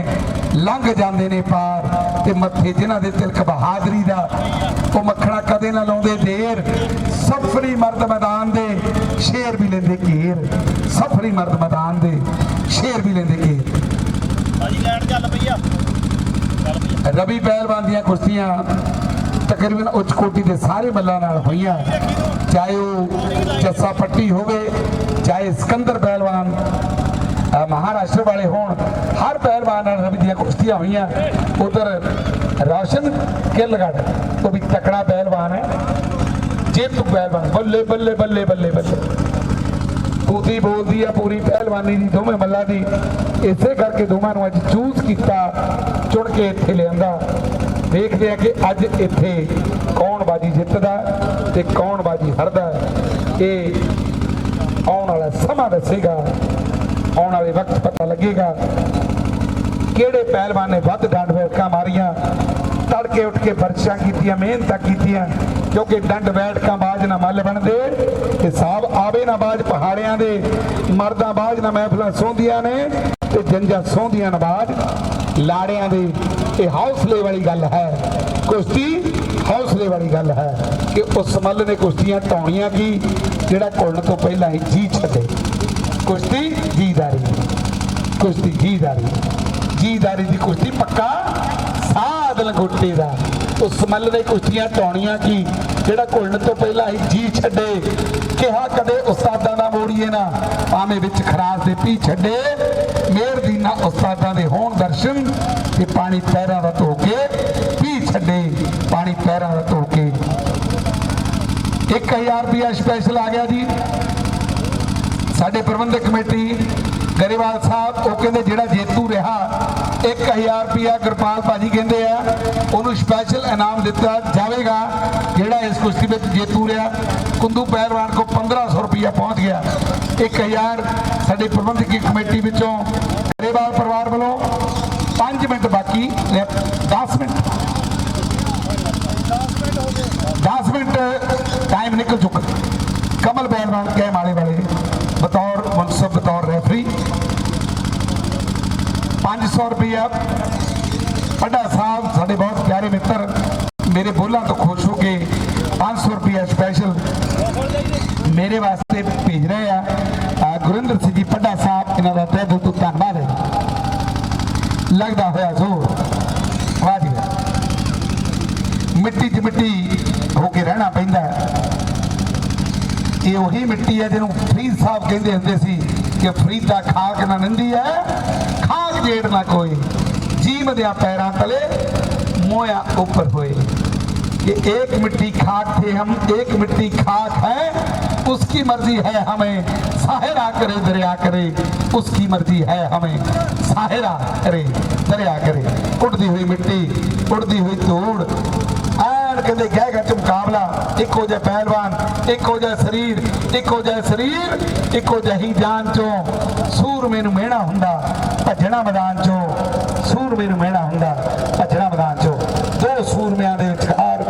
ਲੰਘ ਜਾਂਦੇ ਨੇ ਪਾਰ ਤੇ ਮੱਥੇ ਜਿਨ੍ਹਾਂ ਦੇ ਤਿਲਕ ਬਹਾਦਰੀ ਦਾ ਉਹ ਮੱਖਣਾ ਕਦੇ ਨਾ ਲਾਉਂਦੇ ਦੇਰ। ਸਫਰੀ ਮਰਦ ਮੈਦਾਨ ਦੇ ਸ਼ੇਰ ਵੀ ਲੈਂਦੇ ਘੇਰ। ਸਫਰੀ ਮਰਦ ਮੈਦਾਨ ਦੇ ਸ਼ੇਰ ਵੀ ਲੈਂਦੇ ਘੇਰ। ਭਾਜੀ ਲੈਣ ਚੱਲ ਪਈ ਆ ਚੱਲ ਪਈ ਆ। ਰਵੀ ਪਹਿਲਵਾਨ ਦੀਆਂ ਕੁਸ਼ਤੀਆਂ ਤਕਰੀਬਨ ਉੱਚ ਕੋਟੀ ਦੇ ਸਾਰੇ ਮੱਲਾਂ ਨਾਲ ਹੋਈਆਂ। ਚਾਹੇ ਉਹ ਜੱਸਾ ਪੱਟੀ ਹੋਵੇ, ਚਾਹੇ ਸਿਕੰਦਰ ਪਹਿਲਵਾਨ ਮਹਾਰਾਸ਼ਟਰ ਵਾਲੇ ਹੋਣ, ਹਰ ਪਹਿਲਵਾਨ ਨਾਲ ਰਵੀ ਦੀਆਂ ਕੁਸ਼ਤੀਆਂ ਹੋਈਆਂ। ਉਧਰ ਰਾਸ਼ਨ ਕਿਲਗੜ ਉਹ ਵੀ ਤਕੜਾ ਪਹਿਲਵਾਨ ਹੈ। ਜੇਤੂ ਪਹਿਲਵਾਨ, ਬੱਲੇ ਬੱਲੇ ਬੱਲੇ ਬੱਲੇ ਬੱਲੇ। ਤੂਤੀ ਬੋਲਦੀ ਆ ਪੂਰੀ ਪਹਿਲਵਾਨੀ ਦੀ, ਦੋਵੇਂ ਮੱਲਾਂ ਦੀ। ਇਸੇ ਕਰਕੇ ਦੋਵਾਂ ਨੂੰ ਅੱਜ ਚੂਜ਼ ਕੀਤਾ, ਚੁਣ ਕੇ ਇੱਥੇ ਲਿਆਂਦਾ। ਦੇਖਦੇ ਆ ਕਿ ਅੱਜ ਇੱਥੇ ਕੌਣ ਬਾਜੀ ਜਿੱਤਦਾ ਤੇ ਕੌਣ ਬਾਜੀ ਹਰਦਾ ਇਹ ਆਉਣ ਵਾਲਾ ਸਮਾਂ ਦੱਸੇਗਾ, ਆਉਣ ਵਾਲੇ ਵਕਤ ਪਤਾ ਲੱਗੇਗਾ ਕਿਹੜੇ ਪਹਿਲਵਾਨ ਨੇ ਵੱਧ ਡੰਡ ਬੈਠਕਾਂ ਮਾਰੀਆਂ, ਤੜਕੇ ਉੱਠ ਕੇ ਵਰਸ਼ਾਂ ਕੀਤੀਆਂ, ਮਿਹਨਤਾਂ ਕੀਤੀਆਂ, ਕਿਉਂਕਿ ਡੰਡ ਬੈਠਕਾਂ ਬਾਜ ਨਾ ਮੱਲ ਬਣਦੇ ਹਿਸਾਬ ਆਵੇ ਨਾ ਬਾਜ ਪਹਾੜਿਆਂ ਦੇ, ਮਰਦਾਂ ਬਾਜ ਨਾ ਮਹਿਫਲਾਂ ਸੌਂਦੀਆਂ ਨੇ ਤੇ ਜੰਜਾਂ ਸੌਂਦੀਆਂ ਨਾ ਲਾੜਿਆਂ ਦੇ ਇਹ ਹੌਸਲੇ ਵਾਲੀ ਗੱਲ ਹੈ। ਕੁਸ਼ਤੀ ਹੌਸਲੇ ਵਾਲੀ ਗੱਲ ਹੈ ਕਿ ਉਸ ਮੱਲ ਨੇ ਕੁਸ਼ਤੀਆਂ ਟਾਉਣੀਆਂ ਕੀ, ਜਿਹੜਾ ਘੁਲਣ ਤੋਂ ਪਹਿਲਾਂ ਹੀ ਜੀ ਛੱਡੇ। ਕੁਸ਼ਤੀ ਜੀਦਾਰੀ। ਕੁਸ਼ਤੀ ਜੀਦਾਰੀ। ਜੀਦਾਰੀ ਦੀ ਕੁਸ਼ਤੀ ਪੱਕਾ ਸਾਧ ਲੰਗੋਟੇ ਦਾ। ਉਸ ਮੱਲ ਦੇ ਕੁਸ਼ਤੀਆਂ ਟਾਉਣੀਆਂ ਕੀ, ਜਿਹੜਾ ਘੁਲਣ ਤੋਂ ਪਹਿਲਾਂ ਹੀ ਜੀ ਛੱਡੇ। ਕਿਹਾ ਕਦੇ ਉਸਤਾਦਾਂ ਦਾ ਮੋੜੀਏ ਨਾ, ਭਾਵੇਂ ਵਿੱਚ ਖਰਾਸ ਦੇ ਪੀ ਛੱਡੇ। ਮੇਰ ਦੀਨਾ ਉਸਤਾਦਾਂ ਦੇ ਹੋਣ ਦਰਸ਼ਨ ਤੇ ਪਾਣੀ ਪੈਰਾਂ ਦਾ ਧੋ ਕੇ ਪੀ ਛੱਡੇ ਪਾਣੀ ਪੈਰਾਂ ਦਾ ਧੋ ਕੇ। 1000 ਰੁਪਿਆ ਸਪੈਸ਼ਲ ਆ ਗਿਆ ਜੀ। ਸਾਡੇ ਪ੍ਰਬੰਧਕ ਕਮੇਟੀ, ਗਰੇਵਾਲ ਸਾਹਿਬ, ਉਹ ਕਹਿੰਦੇ ਜਿਹੜਾ ਜੇਤੂ ਰਿਹਾ 1000 ਰੁਪਿਆ ਗੁਰਪਾਲ ਭਾਜੀ ਕਹਿੰਦੇ ਆ, ਉਹਨੂੰ ਸਪੈਸ਼ਲ ਇਨਾਮ ਦਿੱਤਾ ਜਾਵੇਗਾ, ਜਿਹੜਾ ਇਸ ਕੁਸ਼ਤੀ ਵਿੱਚ ਜੇਤੂ ਰਿਹਾ। ਕੁੰਦੂ ਪਹਿਲਵਾਨ ਕੋ 1500 ਰੁਪਿਆ ਪਹੁੰਚ ਗਿਆ। 1000 ਸਾਡੇ ਪ੍ਰਬੰਧਕੀ ਕਮੇਟੀ ਵਿੱਚੋਂ ਗਰੇਵਾਲ ਪਰਿਵਾਰ ਵੱਲੋਂ 5 ਮਿੰਟ ਬਾਕੀ 10 ਮਿੰਟ। 10 ਮਿੰਟ ਟਾਈਮ ਨਿਕਲ ਚੁੱਕਾ। ਕਮਲ ਪਹਿਲਵਾਨ ਕਹਿ ਮਾਲੇ ਵਾਲੇ ਬਤੌਰ ਮਨਸਬ, ਬਤੌਰ ਰੈਫਰੀ 500 ਰੁਪਇਆ ਵੱਡਾ ਸਾਹਿਬ, ਸਾਡੇ ਬਹੁਤ ਪਿਆਰੇ ਮਿੱਤਰ, ਮੇਰੇ ਬੋਲਾਂ ਤੋਂ ਖੁਸ਼ ਹੋ ਕੇ 500 ਰੁਪਇਆ ਸਪੈਸ਼ਲ ਮੇਰੇ ਵਾਸਤੇ ਭੇਜ ਰਹੇ ਆ। ਗੁਰਿੰਦਰ ਸਿੰਘ ਜੀ ਪੱਡਾ ਸਾਹਿਬ ਇਹਨਾਂ ਦਾ ਤਹਿ ਦਿਲ ਤੋਂ ਧੰਨਵਾਦ ਹੈ ਲੱਗਦਾ ਹੋਇਆ ਜ਼ੋਰ ਵਾਹ ਜੀ ਵਾਹ। ਮਿੱਟੀ 'ਚ ਮਿੱਟੀ ਹੋ ਕੇ ਰਹਿਣਾ ਪੈਂਦਾ ਹੈ ਇਹ ਉਹੀ ਮਿੱਟੀ ਹੈ ਜਿਹਨੂੰ ਫਰੀਦ ਸਾਹਿਬ ਕਹਿੰਦੇ ਹੁੰਦੇ ਸੀ ਕਿ ਫਰੀਦਾ ਖਾਕ ਨਾ ਨਿੰਦੀ ਹੈ ਖਾਕ ਜੇੜ ਨਾ ਕੋਈ ਜੀਵ ਦਿਆਂ ਪੈਰਾਂ ਤਲੇ ਮੋਇਆ ਉੱਪਰ ਹੋਏ कि एक मिट्टी खाक थे हम एक मिट्टी खाक है उसकी मर्जी है हमें साहिरा करे दरिया करे उसकी मर्जी है हमें साहिरा करे दरिया करे उड़ती हुई मिट्टी उड़ती हुई धूड़ ਐਨ ਕਹਿੰਦੇ ਗਹਿ ਗੱਚ ਮੁਕਾਬਲਾ। ਇੱਕੋ ਜਿਹਾ ਪਹਿਲਵਾਨ, ਇੱਕੋ ਜਿਹਾ ਸਰੀਰ, ਇੱਕੋ ਜਿਹਾ ਸਰੀਰ, ਇੱਕੋ ਜਿਹੀ ਜਾਨ ਚੋਂ ਸੂਰਮੇ ਨੂੰ ਮਿਹਣਾ ਹੁੰਦਾ, ਭੱਜਣਾ ਮੈਦਾਨ ਚੋਂ ਸੂਰਮੇ ਨੂੰ ਮਿਹਣਾ ਹੁੰਦਾ, ਭੱਜਣਾ ਮੈਦਾਨ ਚੋਂ। ਦੋ ਸੂਰਮਿਆਂ ਦੇ ਵਿਚਕਾਰ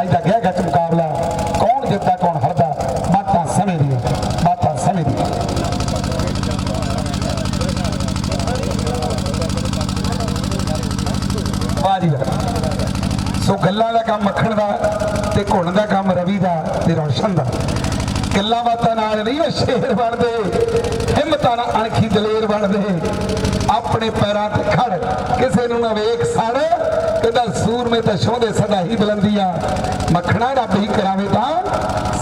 ਅੱਜ ਦਾ ਗਹਿ ਗੱਚ ਮੁਕਾਬਲਾ ਕੌਣ ਜਿੱਤਦਾ ਕੌਣ ਹਾਰਦਾ ਬਾਤਾਂ ਸਮੇਂ ਦੀਆਂ ਬਾਤਾਂ ਸਮੇਂ ਦੀਆਂ ਵਾਹ ਜੀ ਵਾਹ ਸੋ ਗੱਲਾਂ ਦਾ ਕੰਮ ਮੱਖਣ ਦਾ ਤੇ ਘੁਣ ਦਾ ਕੰਮ ਰਵੀ ਦਾ ਤੇ ਰੌਸ਼ਨ ਦਾ। ਗੱਲਾਂ ਬਾਤਾਂ ਨਾਲ ਨਹੀਂ ਉਹ ਸ਼ੇਰ ਬਣਦੇ, ਹਿੰਮਤਾਂ ਨਾਲ ਅਣਖੀ ਦਲੇਰ ਬਣਦੇ। ਆਪਣੇ ਪੈਰਾਂ ਤੇ ਖੜ, ਕਿਸੇ ਨੂੰ ਨਾ ਵੇਖ ਸੜ ਕਹਿੰਦਾ ਸੂਰਮੇ ਤਾਂ ਸ਼ੋਹਦੇ ਸਦਾ ਹੀ ਬੁਲੰਦੀਆਂ। ਮੱਖਣਾ ਰੱਬ ਹੀ ਕਰਾਵੇ ਤਾਂ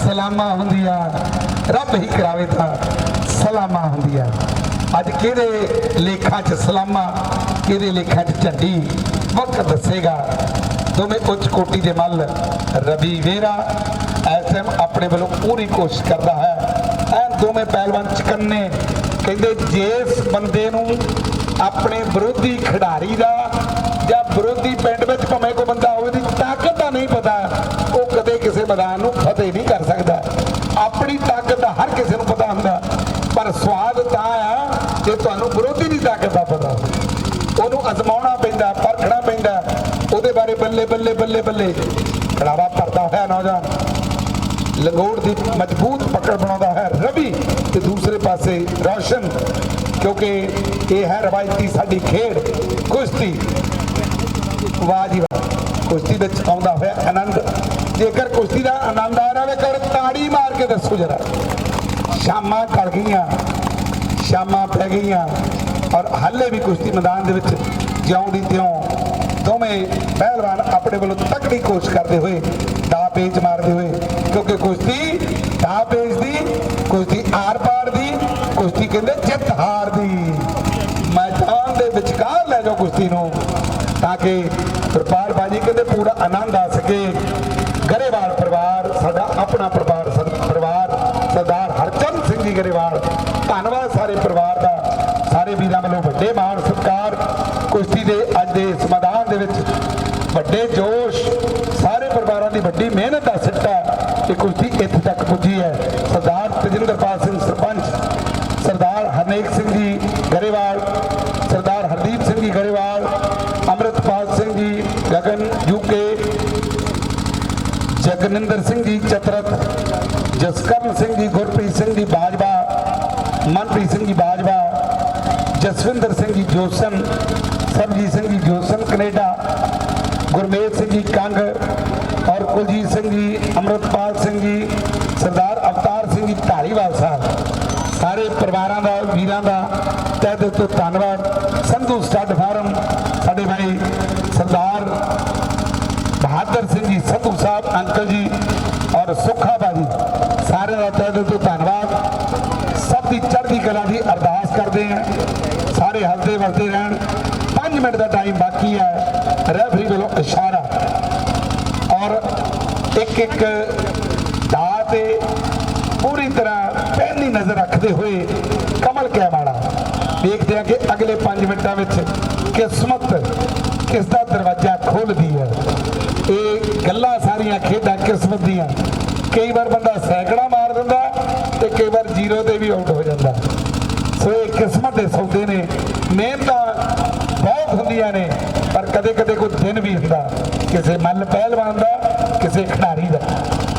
ਸਲਾਮਾਂ ਹੁੰਦੀਆਂ। ਰੱਬ ਹੀ ਕਰਾਵੇ ਤਾਂ ਸਲਾਮਾਂ ਹੁੰਦੀਆਂ। ਅੱਜ ਕਿਹਦੇ ਲੇਖਾਂ 'ਚ ਸਲਾਮਾ, ਕਿਹਦੇ ਲੇਖਾਂ 'ਚ ਝੰਡੀ? ਵਕਤ ਦੱਸੇਗਾ ਦੋਵੇਂ ਉੱਚ ਕੋਟੀ ਦੇ ਮੱਲ ਰਵੀ ਵੇਰਾ ਐਸਐਮ ਆਪਣੇ ਵੱਲੋਂ ਪੂਰੀ ਕੋਸ਼ਿਸ਼ ਕਰਦਾ ਹੈ। ਐਨ ਦੋਵੇਂ ਪਹਿਲਵਾਨ ਚਕੰਨੇ ਕਹਿੰਦੇ ਜਿਸ ਬੰਦੇ ਨੂੰ ਆਪਣੇ ਵਿਰੋਧੀ ਖਿਡਾਰੀ ਦਾ ਜਾਂ ਵਿਰੋਧੀ ਪਿੰਡ ਵਿੱਚ ਭਾਵੇਂ ਕੋਈ ਬੰਦਾ ਹੋਵੇ ਦੀ ਤਾਕਤ ਦਾ ਨਹੀਂ ਪਤਾ, ਉਹ ਕਦੇ ਕਿਸੇ ਮੈਦਾਨ ਨੂੰ ਫਤਿਹ ਨਹੀਂ ਕਰ ਸਕਦਾ। ਆਪਣੀ ਤਾਕਤ ਦਾ ਹਰ ਕਿਸੇ ਨੂੰ ਪਤਾ ਹੁੰਦਾ, ਪਰ ਸਵਾਦ ਤਾਂ ਆ ਜੇ ਤੁਹਾਨੂੰ ਵਿਰੋਧੀ ਦੀ ਤਾਕਤ ਦਾ ਪਤਾ ਉਹਨੂੰ ਅਜ਼ਮਾਉਣਾ ਪੈਂਦਾ ਉਹਦੇ ਬਾਰੇ ਬੱਲੇ ਬੱਲੇ ਬੱਲੇ ਬੱਲੇ। ਖੜਾਵਾ ਭਰਦਾ ਹੋਇਆ ਨੌਜਵਾਨ। ਲੰਗੋੜ ਦੀ ਮਜ਼ਬੂਤ ਪਕੜ ਬਣਾਉਂਦਾ ਹੈ ਰਵੀ ਤੇ ਦੂਸਰੇ ਪਾਸੇ ਰੌਸ਼ਨ, ਕਿਉਂਕਿ ਇਹ ਹੈ ਰਵਾਇਤੀ ਸਾਡੀ ਖੇਡ। ਕੁਸ਼ਤੀ। ਵਾਹ ਜੀ ਵਾਹ। ਕੁਸ਼ਤੀ ਵਿੱਚ ਆਉਂਦਾ ਹੋਇਆ ਆਨੰਦ। ਜੇਕਰ ਕੁਸ਼ਤੀ ਦਾ ਆਨੰਦ ਆ ਰਿਹਾ ਵੇ ਕਰ ਤਾੜੀ ਮਾਰ ਕੇ ਦੱਸੋ ਜਰਾ। ਸ਼ਾਮਾਂ ਟਲ ਗਈਆਂ। ਸ਼ਾਮਾਂ ਪੈ ਗਈਆਂ। ਔਰ ਹਾਲੇ ਵੀ ਕੁਸ਼ਤੀ ਮੈਦਾਨ ਦੇ ਵਿੱਚ ਜਿਉਂ ਦੀ ਤਿਉਂ ਦੋਵੇਂ ਪਹਿਲਵਾਨ ਆਪਣੇ ਵੱਲੋਂ ਤਕੜੀ ਕੋਸ਼ਿਸ਼ ਕਰਦੇ ਹੋਏ ਦਾ ਪੇਚ ਮਾਰਦੇ ਹੋਏ, ਕਿਉਂਕਿ ਕੁਸ਼ਤੀ ਦਾ ਪੇਚ ਦੀ ਕੁਸ਼ਤੀ ਆਰ ਪਾਰ ਦੀ ਕੁਸ਼ਤੀ ਕਹਿੰਦੇ ਜਿੱਤ ਹਾਰ ਦੀ। ਮੈਦਾਨ ਦੇ ਵਿਚਕਾਰ ਲੈ ਜਾਓ ਕੁਸ਼ਤੀ ਨੂੰ, ਤਾਂ ਕਿ ਕਿਰਪਾਲ ਬਾਜੀ ਕਹਿੰਦੇ ਪੂਰਾ ਆਨੰਦ ਆ ਸਕੇ। ਗਰੇਵਾਲ ਪਰਿਵਾਰ, ਸਾਡਾ ਆਪਣਾ ਪਰਿਵਾਰ ਪਰਿਵਾਰ, ਸਰਦਾਰ ਹਰਚੰਦ ਸਿੰਘ ਜੀ ਗਰੇਵਾਲ, ਧੰਨਵਾਦ ਸਾਰੇ ਪਰਿਵਾਰ ਦਾ, ਸਾਰੇ ਵੀਰਾਂ ਵੱਲੋਂ ਵੱਡੇ ਮਾਣ ਸਤਿਕਾਰ ਕੁਸ਼ਤੀ ਦੇ ਵਿੱਚ ਵੱਡੇ ਜੋਸ਼ ਸਾਰੇ ਪਰਿਵਾਰਾਂ ਦੀ ਵੱਡੀ ਮਿਹਨਤ ਦਾ ਸਿੱਟਾ ਇਹ ਕੁਸ਼ਤੀ ਇੱਥੇ ਤੱਕ ਪੁੱਜੀ ਹੈ ਸਰਦਾਰ ਤਜਿੰਦਰਪਾਲ ਸਿੰਘ ਸਰਪੰਚ ਸਰਦਾਰ ਹਰਨੇਕ ਸਿੰਘ ਜੀ ਗਰੇਵਾਲ ਸਰਦਾਰ ਹਰਦੀਪ ਸਿੰਘ ਜੀ ਗਰੇਵਾਲ ਅੰਮ੍ਰਿਤਪਾਲ ਸਿੰਘ ਜੀ ਗਗਨ ਯੂਕੇ ਜਗਨਿੰਦਰ ਸਿੰਘ ਜੀ ਚਤਰਤ ਜਸਕਰਨ ਸਿੰਘ ਜੀ ਗੁਰਪ੍ਰੀਤ ਸਿੰਘ ਜੀ ਬਾਜਵਾ, ਮਨਪ੍ਰੀਤ ਸਿੰਘ ਜੀ ਬਾਜਵਾ, ਜਸਵਿੰਦਰ ਸਿੰਘ ਜੀ ਜੋਸਨ, ਸਰਬਜੀਤ ਸਿੰਘ ਜੀ ਜੋਸਨ ਕੈਨੇਡਾ, ਗੁਰਮੇਲ ਸਿੰਘ ਜੀ ਕੰਗ ਔਰ ਕੁਲਜੀਤ ਸਿੰਘ ਜੀ ਅੰਮ੍ਰਿਤਪਾਲ ਸਿੰਘ ਜੀ ਸਰਦਾਰ ਅਵਤਾਰ ਸਿੰਘ ਜੀ ਢਾਲੀਵਾਲ ਸਾਹਿਬ। ਸਾਰੇ ਪਰਿਵਾਰਾਂ ਦਾ, ਵੀਰਾਂ ਦਾ ਤਹਿ ਦਿਲ ਤੋਂ ਧੰਨਵਾਦ। ਸੰਧੂ ਸਟੱਡ ਫਾਰਮ, ਸਾਡੇ ਭਾਈ ਸਰਦਾਰ ਸਾਹਿਬ ਅੰਕਲ ਜੀ ਔਰ ਸੁੱਖਾ ਬਾਜੀ ਸਾਰਿਆਂ ਦਾ ਤਹਿ ਤੋਂ ਧੰਨਵਾਦ। ਸਭ ਦੀ ਚੜ੍ਹਦੀ ਕਲਾ ਦੀ ਅਰਦਾਸ ਕਰਦੇ ਆ ਸਾਰੇ ਹੱਸਦੇ ਵਸਦੇ ਰਹਿਣ। 5 ਮਿੰਟ ਦਾ ਟਾਈਮ ਬਾਕੀ ਹੈ। ਰੈਫਰੀ ਵੱਲੋਂ ਇਸ਼ਾਰਾ। ਔਰ ਇੱਕ ਇੱਕ ਦਾ ਤੇ ਪੂਰੀ ਤਰ੍ਹਾਂ ਪਹਿਲੀ ਨਜ਼ਰ ਰੱਖਦੇ ਹੋਏ ਕਮਲ ਕੈਮਾੜਾ ਦੇਖਦੇ ਆ ਕਿ ਅਗਲੇ 5 ਮਿੰਟਾਂ ਵਿੱਚ ਕਿਸਮਤ ਕਿਸ ਦਾ ਦਰਵਾਜ਼ਾ ਖੋਲਦੀ ਹੈ। ਖੇਡਾਂ ਕਿਸਮਤ ਦੀਆਂ। ਕਈ ਵਾਰ ਬੰਦਾ ਸੈਂਕੜਾ ਮਾਰ ਦਿੰਦਾ ਤੇ ਕਈ ਵਾਰ ਜ਼ੀਰੋ ਤੇ ਵੀ ਆਊਟ ਹੋ ਜਾਂਦਾ। ਸੋ ਇਹ ਕਿਸਮਤ ਦੇ ਸੌਦੇ ਨੇ। ਮਿਹਨਤਾਂ ਬਹੁਤ ਹੁੰਦੀਆਂ ਨੇ, ਪਰ ਕਦੇ ਕਦੇ ਕੋਈ ਦਿਨ ਵੀ ਹੁੰਦਾ, ਕਿਸੇ ਮੱਲ ਪਹਿਲਵਾਨ ਦਾ, ਕਿਸੇ ਖਿਡਾਰੀ ਦਾ।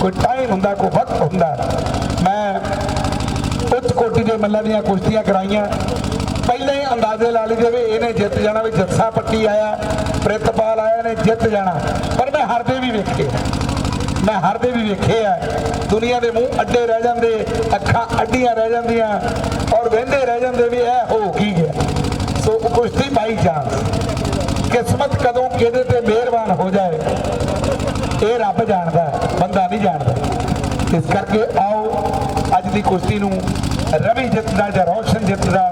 ਕੋਈ ਟਾਈਮ ਹੁੰਦਾ, ਕੋਈ ਵਕਤ ਹੁੰਦਾ। ਮੈਂ ਉੱਚ ਕੋਟੀ ਦੇ ਮੱਲਾਂ ਦੀਆਂ ਕੁਸ਼ਤੀਆਂ ਕਰਾਈਆਂ। ਪਹਿਲਾਂ ਹੀ ਅੰਦਾਜ਼ੇ ਲਾ ਲਈਦੇ ਵੀ ਇਹਨੇ ਜਿੱਤ ਜਾਣਾ ਵੀ ਜੱਸਾ ਪੱਟੀ ਆਇਆ, ਪ੍ਰਿਤਪਾਲ ਆਇਆ ਨੇ ਜਿੱਤ ਜਾਣਾ। ਪਰ ਮੈਂ ਹਾਰਦੇ ਵੀ ਵੇਖੇ। ਮੈਂ ਹਰ ਦੇ ਵੀ ਵੇਖੇ ਆ। ਦੁਨੀਆ ਦੇ ਮੂੰਹ ਅੱਡੇ ਰਹਿ ਜਾਂਦੇ, ਅੱਖਾਂ ਅੱਡੀਆਂ ਰਹਿ ਜਾਂਦੀਆਂ ਔਰ ਵਹਿੰਦੇ ਰਹਿ ਜਾਂਦੇ ਵੀ ਇਹ ਹੋ ਕੀ ਗਿਆ। ਸੋ ਕੁਸ਼ਤੀ ਬਾਈ ਚਾਂਸ ਕਿਸਮਤ ਕਦੋਂ ਕਿਹਦੇ ਤੇ ਮਿਹਰਬਾਨ ਹੋ ਜਾਏ, ਇਹ ਰੱਬ ਜਾਣਦਾ ਬੰਦਾ ਨਹੀਂ ਜਾਣਦਾ। ਇਸ ਕਰਕੇ ਆਓ, ਅੱਜ ਦੀ ਕੁਸ਼ਤੀ ਨੂੰ ਰਵੀ ਜਿੱਤਦਾ ਜਾਂ ਰੌਸ਼ਨ ਜਿੱਤਦਾ,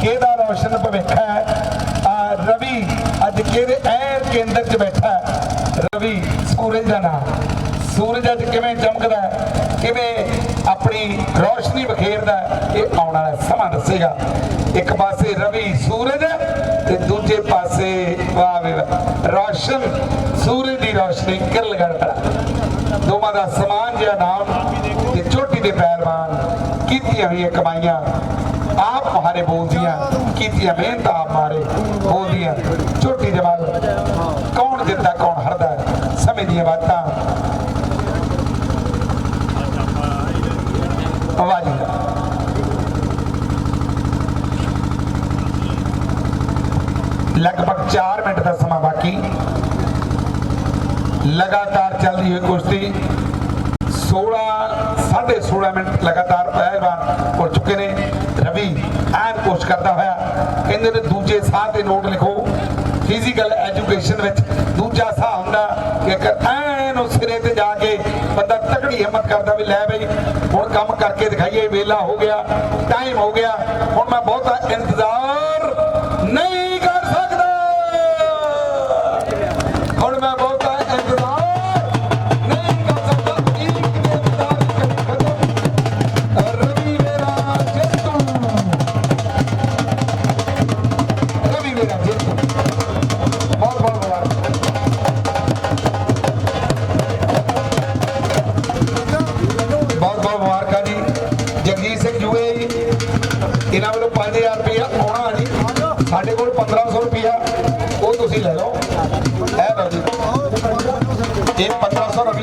ਕਿਹਦਾ ਰੌਸ਼ਨ ਭਵਿੱਖ ਹੈ? ਆ ਰਵੀ ਅੱਜ ਕਿਹਦੇ ਐਨ ਕੇਂਦਰ 'ਚ ਬੈਠਾ ਸੂਰਜ ਦਾ ਨਾਮ। ਸੂਰਜ ਅੱਜ ਕਿਵੇਂ ਚਮਕਦਾ ਕਿਵੇਂ ਆਪਣੀ ਰੌਸ਼ਨੀ ਬਖੇਰਦਾ ਇਹ ਆਉਣ ਵਾਲਾ ਸਮਾਂ ਦੱਸੇਗਾ। ਇੱਕ ਪਾਸੇ ਰਵੀ ਸੂਰਜ ਤੇ ਦੂਜੇ ਪਾਸੇ ਵਾਹ ਰੌਸ਼ਨ। ਸੂਰਜ ਦੀ ਰੌਸ਼ਨੀ ਕਿਰਲ ਗੜਦਾ ਦੋਵਾਂ ਦਾ ਸਮਾਨ ਜਿਹਾ ਨਾਮ ਤੇ ਚੋਟੀ ਦੇ ਪਹਿਲਵਾਨ ਕੀਤੀਆਂ ਹੋਈਆਂ ਕਮਾਈਆਂ। ਆਪ ਮਾਰੇ ਬੋਲਦੀਆਂ, ਕੀਤੀਆਂ ਮਿਹਨਤ ਆਪ ਮਾਰੇ ਬੋਲਦੀਆਂ। ਚੋਟੀ ਜਵਾਨ ਕੌਣ ਜਿੱਤਦਾ ਕੌਣ ਹਰਦਾ ਦੀਆਂ ਬਾਤਾਂ ਆਵਾਜ਼ੀ ਲਗਭਗ 4 ਮਿੰਟ ਦਾ ਸਮਾਂ ਬਾਕੀ ਲਗਾਤਾਰ ਚੱਲਦੀ ਹੋਈ ਕੁਸ਼ਤੀ 16 16.5 ਮਿੰਟ ਲਗਾਤਾਰ ਪਹਿਲਵਾਨ ਹੋ ਚੁੱਕੇ ਨੇ ਰਵੀ ਐਨ ਕੋਸ਼ਿਸ਼ ਕਰਦਾ ਹੋਇਆ ਕਹਿੰਦੇ ਨੇ ਦੂਜੇ ਸਾਹ ਤੇ ਨੋਟ ਲਿਖੋ ਫਿਜ਼ੀਕਲ ਐਜੂਕੇਸ਼ਨ ਵਿੱਚ ਦੂਜਾ ਸਾਹ ਹੁੰਦਾ ਕਿ ਐਨ ਉਸ ਸਿਰੇ ਤੇ ਜਾ ਕੇ ਬੰਦਾ ਤਕੜੀ ਹਿੰਮਤ ਕਰਦਾ ਵੀ ਲੈ ਬਈ, ਹੁਣ ਕੰਮ ਕਰਕੇ ਦਿਖਾਈਏ, ਵੇਲਾ ਹੋ ਗਿਆ ਟਾਈਮ ਹੋ ਗਿਆ, ਹੁਣ ਮੈਂ ਬਹੁਤਾ ਇੰਤਜ਼ਾਰ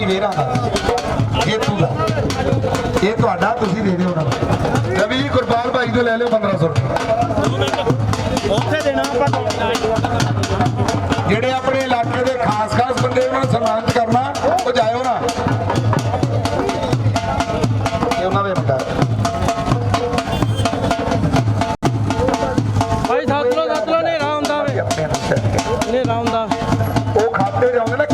1500 ਰੁਪਏ ਵੇਰਾਂ ਦਾ ਜੇਤੂ ਦਾ। ਇਹ ਤੁਹਾਡਾ ਤੁਸੀਂ ਦੇ ਦਿਓ ਉਹਨਾਂ ਨੂੰ। ਰਵੀ ਗੁਰਪਾਲ ਭਾਈ ਤੋਂ ਲੈ ਲਿਓ 1500 ਰੁਪਏ। ਉੱਥੇ ਦੇਣਾ ਆਪਾਂ ਜਿਹੜੇ ਆਪਣੇ ਇਲਾਕੇ ਦੇ ਖਾਸ ਖਾਸ ਬੰਦੇ ਉਹਨਾਂ ਨੂੰ ਸਨਮਾਨਿਤ ਕਰਨਾ ਉਹ ਜਾਇਓ ਨਾ। ਇਹ ਉਹਨਾਂ ਦੇ ਮੁੰਡਾ ਭਾਈ ਸੱਤ ਲੋ ਸੱਤ ਲੋ ਨੇਰਾ ਹੁੰਦਾ ਵੇ। ਆਪਣੇ ਨੂੰ ਛੱਡ ਕੇ। ਨੇਰਾ ਹੁੰਦਾ ਉਹ ਖਾਤੇ ਦੇ ਆਉਂਦੇ ਨਾ